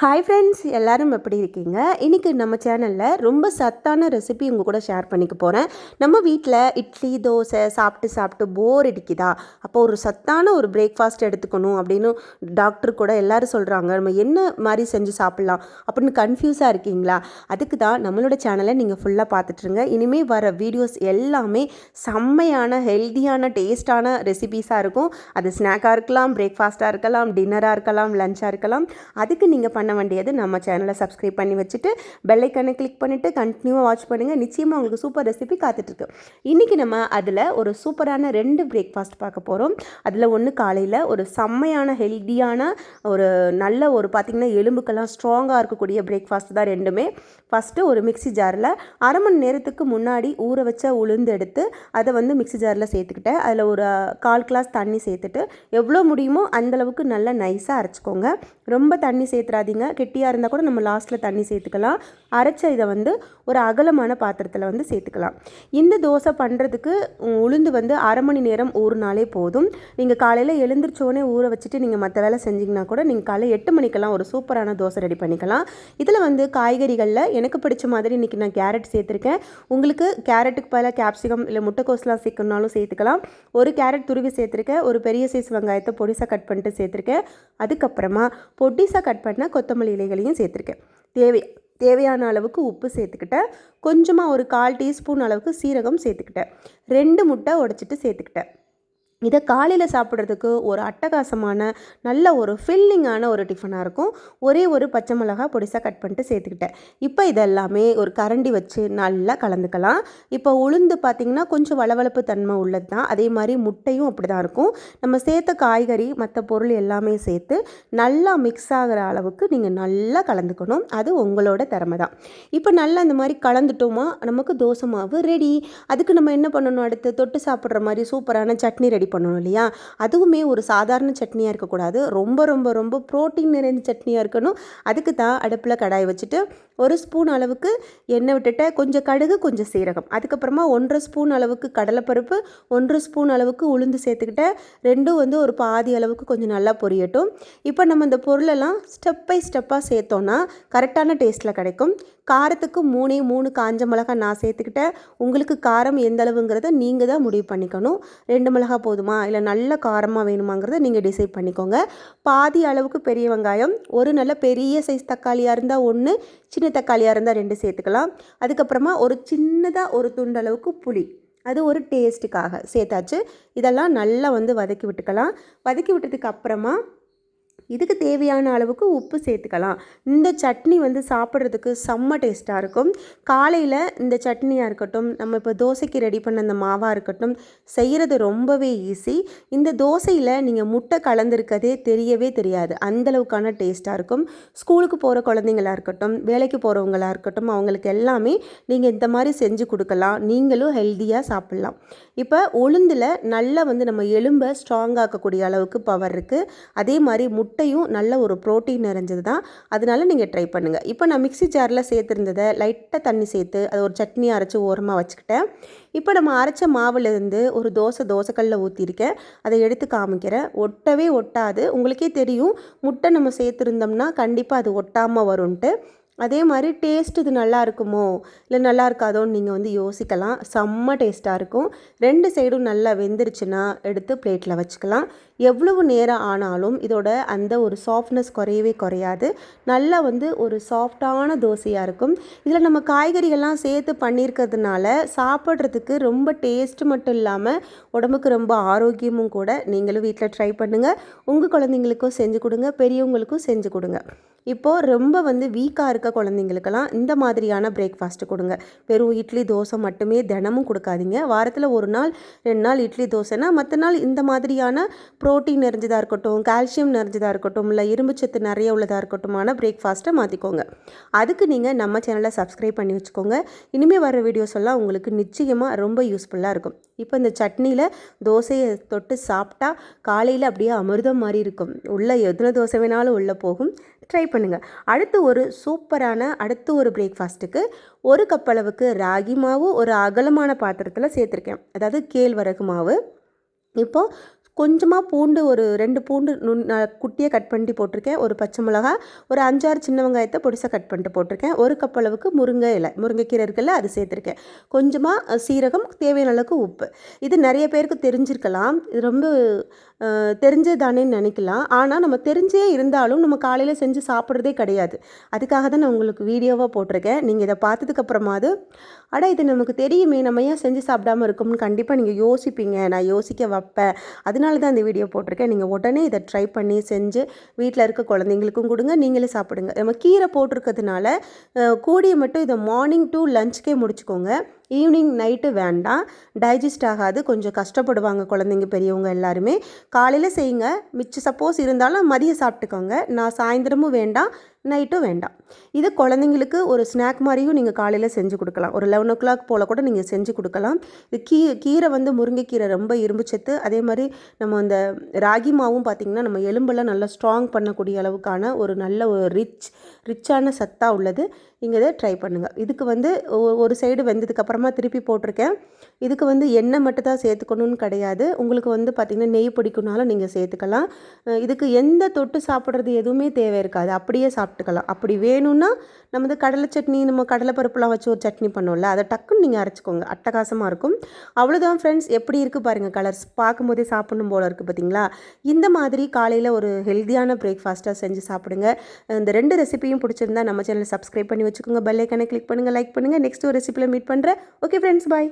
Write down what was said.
Hi friends எல்லாரும் எப்படி இருக்கீங்க? இன்றைக்கி நம்ம சேனலில் ரொம்ப சத்தான ரெசிபி உங்கள் கூட ஷேர் பண்ணிக்க போகிறேன் நம்ம வீட்டில் இட்லி தோசை சாப்பிட்டு சாப்பிட்டு போர் அடிக்குதா? அப்போ ஒரு சத்தான ஒரு பிரேக்ஃபாஸ்ட் எடுத்துக்கணும் அப்படின்னு டாக்டர் கூட எல்லோரும் சொல்கிறாங்க நம்ம என்ன மாதிரி செஞ்சு சாப்பிட்லாம்? அப்படின்னு கன்ஃபியூஸாக இருக்கீங்களா? அதுக்கு தான் நம்மளோட சேனலை நீங்கள் ஃபுல்லாக பார்த்துட்ருங்க இனிமேல் வர வீடியோஸ் எல்லாமே செம்மையான ஹெல்த்தியான டேஸ்டான ரெசிபீஸாக இருக்கும். அது ஸ்நாக்காக இருக்கலாம் பிரேக்ஃபாஸ்ட்டாக இருக்கலாம் டின்னராக இருக்கலாம் லஞ்சாக இருக்கலாம். அதுக்கு நீங்கள் பண்ண பண்ண வேண்டியது. நம்ம சேனலை சப்ஸ்கிரைப் பண்ணி வச்சுட்டு பெல்லைக்கனை கிளிக் பண்ணிவிட்டு கண்டினியூவாக வாட்ச் பண்ணுங்கள் நிச்சயமாக உங்களுக்கு சூப்பர் ரெசிபி காத்துட்ருக்கு. இன்றைக்கி நம்ம அதில் ஒரு சூப்பரான ரெண்டு பிரேக்ஃபாஸ்ட் பார்க்க போகிறோம் அதில் ஒன்று காலையில் ஒரு செம்மையான ஹெல்த்தியான ஒரு நல்ல ஒரு பார்த்திங்கன்னா எலும்புக்கெல்லாம் ஸ்ட்ராங்காக இருக்கக்கூடிய பிரேக்ஃபாஸ்ட் தான் ரெண்டுமே. ஃபஸ்ட்டு ஒரு மிக்ஸி ஜாரில் அரை மணி நேரத்துக்கு முன்னாடி ஊற வச்ச உளுந்து எடுத்து அதை வந்து மிக்ஸி ஜாரில் சேர்த்துக்கிட்டேன். அதில் ஒரு கால் கிளாஸ் தண்ணி சேர்த்துட்டு எவ்வளோ முடியுமோ அந்தளவுக்கு நல்லா நைஸாக அரைச்சிக்கோங்க. ரொம்ப தண்ணி சேர்த்துறாதீங்க. கெட்டியாக இருந்தால் கூட நம்ம லாஸ்ட்டில் தண்ணி சேர்த்துக்கலாம். அரைச்ச இதை வந்து ஒரு அகலமான பாத்திரத்தில் வந்து சேர்த்துக்கலாம். இந்த தோசை பண்ணுறதுக்கு உளுந்து வந்து அரை மணி நேரம் ஊறினாலே போதும். நீங்கள் காலையில் எழுந்திரிச்சோடனே ஊற வச்சுட்டு நீங்கள் மற்ற வேலை செஞ்சிங்கன்னா கூட நீங்கள் காலையில் எட்டு மணிக்கெல்லாம் ஒரு சூப்பரான தோசை ரெடி பண்ணிக்கலாம். இதில் வந்து காய்கறிகளில் எனக்கு பிடிச்ச மாதிரி இன்றைக்கி நான் கேரட் சேர்த்துருக்கேன். உங்களுக்கு கேரட்டுக்கு பல கேப்சிகம் இல்லை முட்டைக்கோஸ்லாம் சேர்க்கணுனாலும் சேர்த்துக்கலாம். ஒரு கேரட் துருவி சேர்த்துருக்கேன். ஒரு பெரிய சைஸ் வெங்காயத்தை பொடிசாக கட் பண்ணிட்டு சேர்த்துருக்கேன். அதுக்கப்புறமா பொடிசாக கட் பண்ண கொத்தமல்லி இலைகளையும் சேர்த்துருக்கேன். தேவை தேவையான அளவுக்கு உப்பு சேர்த்துக்கிட்டேன். கொஞ்சமாக ஒரு கால் டீஸ்பூன் அளவுக்கு சீரகம் சேர்த்துக்கிட்டேன். ரெண்டு முட்டை உடச்சிட்டு சேர்த்துக்கிட்டேன். இதை காலையில் சாப்பிட்றதுக்கு ஒரு அட்டகாசமான நல்ல ஒரு ஃபில்லிங்கான ஒரு டிஃபனாக இருக்கும். ஒரே ஒரு பச்சை மிளகா பொடிசாக கட் பண்ணிட்டு சேர்த்துக்கிட்டேன். இப்போ இதெல்லாமே ஒரு கரண்டி வச்சு நல்லா கலந்துக்கலாம். இப்போ உளுந்து பார்த்திங்கன்னா கொஞ்சம் வளவளப்பு தன்மை உள்ளது தான் அதே மாதிரி முட்டையும் அப்படி தான் இருக்கும். நம்ம சேர்த்த காய்கறி மற்ற பொருள் எல்லாமே சேர்த்து நல்லா மிக்ஸ் ஆகிற அளவுக்கு நீங்கள் நல்லா கலந்துக்கணும். அது உங்களோட திறமை தான் இப்போ நல்லா இந்த மாதிரி கலந்துட்டோமா நமக்கு தோசை மாவு ரெடி அதுக்கு நம்ம என்ன பண்ணணும் அடுத்து? தொட்டு சாப்பிட்ற மாதிரி சூப்பரான சட்னி ரெடி பண்ணணும் இல்லையா? அதுவுமே ஒரு சாதாரண சட்னியாக இருக்கக்கூடாது. ரொம்ப ரொம்ப ரொம்ப ப்ரோட்டீன் நிறைந்த சட்னியாக இருக்கணும். அதுக்கு தான் அடுப்பில் கடாய் வச்சுட்டு ஒரு ஸ்பூன் அளவுக்கு எண்ணெய் விட்டுட்டு கொஞ்சம் கடுகு கொஞ்சம் சீரகம். அதுக்கப்புறமா ஒன்றரை ஸ்பூன் அளவுக்கு கடலைப்பருப்பு ஒன்றரை ஸ்பூன் அளவுக்கு உளுந்து சேர்த்துக்கிட்டேன் ரெண்டும் வந்து ஒரு பாதி அளவுக்கு கொஞ்சம் நல்லா பொரியட்டும். இப்போ நம்ம இந்த பொருளெல்லாம் ஸ்டெப் பை ஸ்டெப்பாக சேர்த்தோன்னா கரெக்டான டேஸ்ட்டில் கிடைக்கும். காரத்துக்கு மூணே மூணு காஞ்ச மிளகா நான் சேர்த்துக்கிட்டேன் உங்களுக்கு காரம் எந்த அளவுங்கிறத நீங்கள் தான் முடிவு பண்ணிக்கணும். ரெண்டு மிளகா போதும். இல்லை நல்ல காரமாக வேணுமாங்கிறத நீங்கள் டிசைட் பண்ணிக்கோங்க. பாதி அளவுக்கு பெரிய வெங்காயம் ஒரு நல்ல பெரிய சைஸ் தக்காளியாக இருந்தால் ஒன்று சின்ன தக்காளியாக இருந்தால் ரெண்டு சேர்த்துக்கலாம். அதுக்கப்புறமா ஒரு சின்னதாக ஒரு துண்டு அளவுக்கு புளி. அது ஒரு டேஸ்ட்டுக்காக சேர்த்தாச்சு. இதெல்லாம் நல்லா வந்து வதக்கி விட்டுக்கலாம். வதக்கி விட்டதுக்கு அப்புறமா இதுக்கு தேவையான அளவுக்கு உப்பு சேர்த்துக்கலாம். இந்த சட்னி வந்து சாப்பிட்றதுக்கு செம்ம டேஸ்ட்டாக இருக்கும். காலையில் இந்த சட்னியாக இருக்கட்டும் நம்ம இப்போ தோசைக்கு ரெடி பண்ண அந்த மாவாக இருக்கட்டும் செய்கிறது ரொம்பவே ஈஸி இந்த தோசையில் நீங்கள் முட்டை கலந்துருக்கதே தெரியவே தெரியாது. அந்தளவுக்கான டேஸ்ட்டாக இருக்கும். ஸ்கூலுக்கு போகிற குழந்தைங்களா இருக்கட்டும் வேலைக்கு போகிறவங்களா இருக்கட்டும் அவங்களுக்கு எல்லாமே நீங்கள் இந்த மாதிரி செஞ்சு கொடுக்கலாம். நீங்களும் ஹெல்த்தியாக சாப்பிட்லாம். இப்போ உளுந்தில் நல்லா வந்து நம்ம எலும்பை ஸ்ட்ராங்காக்கக்கூடிய அளவுக்கு பவர் இருக்குது அதே மாதிரி முட்டை முட்டையும் நல்ல ஒரு ப்ரோட்டீன் நிறைஞ்சது தான். அதனால நீங்கள் ட்ரை பண்ணுங்கள் இப்போ நான் மிக்சி ஜாரில் சேர்த்துருந்ததை லைட்டாக தண்ணி சேர்த்து அதை ஒரு சட்னி அரைச்சி ஓரமாக வச்சுக்கிட்டேன். இப்போ நம்ம அரைச்ச மாவுலேருந்து ஒரு தோசை தோசைக்கல்லில் ஊற்றிருக்கேன் அதை எடுத்து காமிக்கிறேன். ஒட்டவே ஒட்டாது. உங்களுக்கே தெரியும். முட்டை நம்ம சேர்த்துருந்தோம்னா கண்டிப்பாக அது ஒட்டாமல் வரும்ன்ட்டு. அதே மாதிரி டேஸ்ட் இது நல்லா இருக்குமோ? இல்லை நல்லா இருக்காதோன்னு நீங்கள் வந்து யோசிக்கலாம். செம்ம டேஸ்ட்டாக இருக்கும். ரெண்டு சைடும் நல்லா வெந்துருச்சுன்னா எடுத்து பிளேட்டில் வச்சுக்கலாம். எவ்வளவு நேரம் ஆனாலும் இதோட அந்த ஒரு சாஃப்ட்னஸ் குறையவே குறையாது. நல்லா வந்து ஒரு சாஃப்டான தோசையாக இருக்கும். இதில் நம்ம காய்கறிகள்லாம் சேர்த்து பண்ணியிருக்கிறதுனால சாப்பிட்றதுக்கு ரொம்ப டேஸ்ட் மட்டும் இல்லாமல் உடம்புக்கு ரொம்ப ஆரோக்கியமும் கூட நீங்களும் வீட்டில் ட்ரை பண்ணுங்கள் உங்கள் குழந்தைங்களுக்கும் செஞ்சு கொடுங்க. பெரியவங்களுக்கும் செஞ்சு கொடுங்க. இப்போது ரொம்ப வந்து வீக்காக இருக்க குழந்தைங்களுக்கெல்லாம் இந்த மாதிரியான பிரேக்ஃபாஸ்ட்டு கொடுங்க. வெறும் இட்லி தோசை மட்டுமே தினமும் கொடுக்காதீங்க. வாரத்தில் ஒரு நாள் ரெண்டு நாள் இட்லி தோசைனா மற்ற நாள் இந்த மாதிரியான ப்ரோட்டீன் நிறைஞ்சதாக இருக்கட்டும் கால்சியம் நிறைஞ்சதாக இருக்கட்டும் இல்லை இரும்புச்சத்து நிறைய உள்ளதாக இருக்கட்டுமான பிரேக்ஃபாஸ்ட்டை மாற்றிக்கோங்க அதுக்கு நீங்கள் நம்ம சேனலை சப்ஸ்கிரைப் பண்ணி வச்சுக்கோங்க. இனிமேல் வர வீடியோஸ் எல்லாம் உங்களுக்கு நிச்சயமாக ரொம்ப யூஸ்ஃபுல்லாக இருக்கும். இப்போ இந்த சட்னியில் தோசையை தொட்டு சாப்பிட்டா காலையில் அப்படியே அமிர்தம் மாதிரி இருக்கும். உள்ளே எத்தனை தோசை வேணாலும் உள்ளே போகும். ட்ரை பண்ணுங்கள் அடுத்து ஒரு சூப்பரான அடுத்து ஒரு பிரேக்ஃபாஸ்ட்டுக்கு ஒரு கப் அளவுக்கு ராகி மாவு ஒரு அகலமான பாத்திரத்தில் சேர்த்துருக்கேன். அதாவது கேழ்வரகு மாவு. இப்போது கொஞ்சமாக பூண்டு ஒரு ரெண்டு பூண்டு நுண் குட்டியாக கட் பண்ணி போட்டிருக்கேன். ஒரு பச்சை மிளகா ஒரு அஞ்சாறு சின்ன வெங்காயத்தை பொடிசாக கட் பண்ணிட்டு போட்டிருக்கேன். ஒரு கப் அளவுக்கு முருங்கை இலை முருங்கைக்கீரை இருக்குல்ல அது சேர்த்துருக்கேன். கொஞ்சமாக சீரகம் தேவையான அளவுக்கு உப்பு. இது நிறைய பேருக்கு தெரிஞ்சிருக்கலாம். இது ரொம்ப தெரிஞ்சதானேன்னு நினைக்கலாம். ஆனால் நம்ம தெரிஞ்சே இருந்தாலும் நம்ம காலையில் செஞ்சு சாப்பிட்றதே கிடையாது. அதுக்காக தான் நான் உங்களுக்கு வீடியோவாக போட்டிருக்கேன். நீங்கள் இதை பார்த்ததுக்கப்புறமாவது அட இது நமக்கு தெரியுமே நம்ம ஏன் செஞ்சு சாப்பிடாம இருக்கோம்னு கண்டிப்பாக நீங்கள் யோசிப்பீங்க. நான் யோசிக்க வைப்பேன். அதனால அதனால தான் இந்த வீடியோ போட்டிருக்கேன். நீங்கள் உடனே இதை ட்ரை பண்ணி செஞ்சு வீட்டில் இருக்க குழந்தைங்களுக்கும் கொடுங்க. நீங்களே சாப்பிடுங்க. நம்ம கீரை போட்டிருக்கிறதுனால கூடிய மட்டும் இதை மார்னிங் டு லஞ்சுக்கே முடிச்சுக்கோங்க. ஈவினிங் நைட்டு வேண்டாம். டைஜஸ்ட் ஆகாது. கொஞ்சம் கஷ்டப்படுவாங்க குழந்தைங்க பெரியவங்க எல்லாருமே. காலையில் செய்யுங்க. மிச்சம் சப்போஸ் இருந்தாலும் மதியம் சாப்பிட்டுக்கோங்க. நான் சாயந்தரமும் வேண்டாம் நைட்டும் வேண்டாம். இது குழந்தைங்களுக்கு ஒரு ஸ்நாக் மாதிரியும் நீங்கள் காலையில் செஞ்சு கொடுக்கலாம். ஒரு லெவன் ஓ கிளாக் போல் கூட நீங்கள் செஞ்சு கொடுக்கலாம். இது கீ கீரை வந்து முருங்கைக்கீரை ரொம்ப இரும்பு சத்து. அதே மாதிரி நம்ம அந்த ராகி மாவும் பார்த்திங்கன்னா நம்ம எலும்பெல்லாம் நல்லா ஸ்ட்ராங் பண்ணக்கூடிய அளவுக்கான ஒரு நல்ல ஒரு ரிச் ரிச்சான சத்தாக உள்ளது. நீங்கள் இதை ட்ரை பண்ணுங்கள் இதுக்கு வந்து ஒரு சைடு வெந்ததுக்கப்புறம் திருப்பி போட்டிருக்கேன். இதுக்கு வந்து எண்ணெய் மட்டும் தான் சேர்த்துக்கணும்னு கிடையாது. உங்களுக்கு வந்து பார்த்திங்கன்னா நெய் பிடிக்குனாலும் நீங்கள் சேர்த்துக்கலாம். இதுக்கு எந்த தொட்டு சாப்பிட்றது எதுவுமே தேவை இருக்காது. அப்படியே சாப்பிட்டுக்கலாம். அப்படி வேணும்னா நம்ம வந்து கடலை சட்னி நம்ம கடலை பருப்புலாம் வச்சு ஒரு சட்னி பண்ணோம்ல அதை டக்குன்னு நீங்கள் அரைச்சிக்கோங்க. அட்டகாசமாக இருக்கும். அவ்வளோதான் ஃப்ரெண்ட்ஸ் எப்படி இருக்குது பாருங்கள் கலர்ஸ் பார்க்கும்போதே சாப்பிடணும் போல் இருக்குது பார்த்தீங்களா இந்த மாதிரி காலையில் ஒரு ஹெல்த்தியான பிரேக்ஃபாஸ்ட்டாக செஞ்சு சாப்பிடுங்க. இந்த ரெண்டு ரெசிபியும் பிடிச்சிருந்தா நம்ம சேனலை சப்ஸ்கிரைப் பண்ணி வச்சுக்கோங்க. பெல்லைக்கனை கிளிக் பண்ணுங்கள் லைக் பண்ணுங்கள் நெக்ஸ்ட் ஒரு ரெசிபியில் மீட் பண்ணுறேன் ಓಕೆ ಫ್ರೆಂಡ್ಸ್ ಬಾಯ್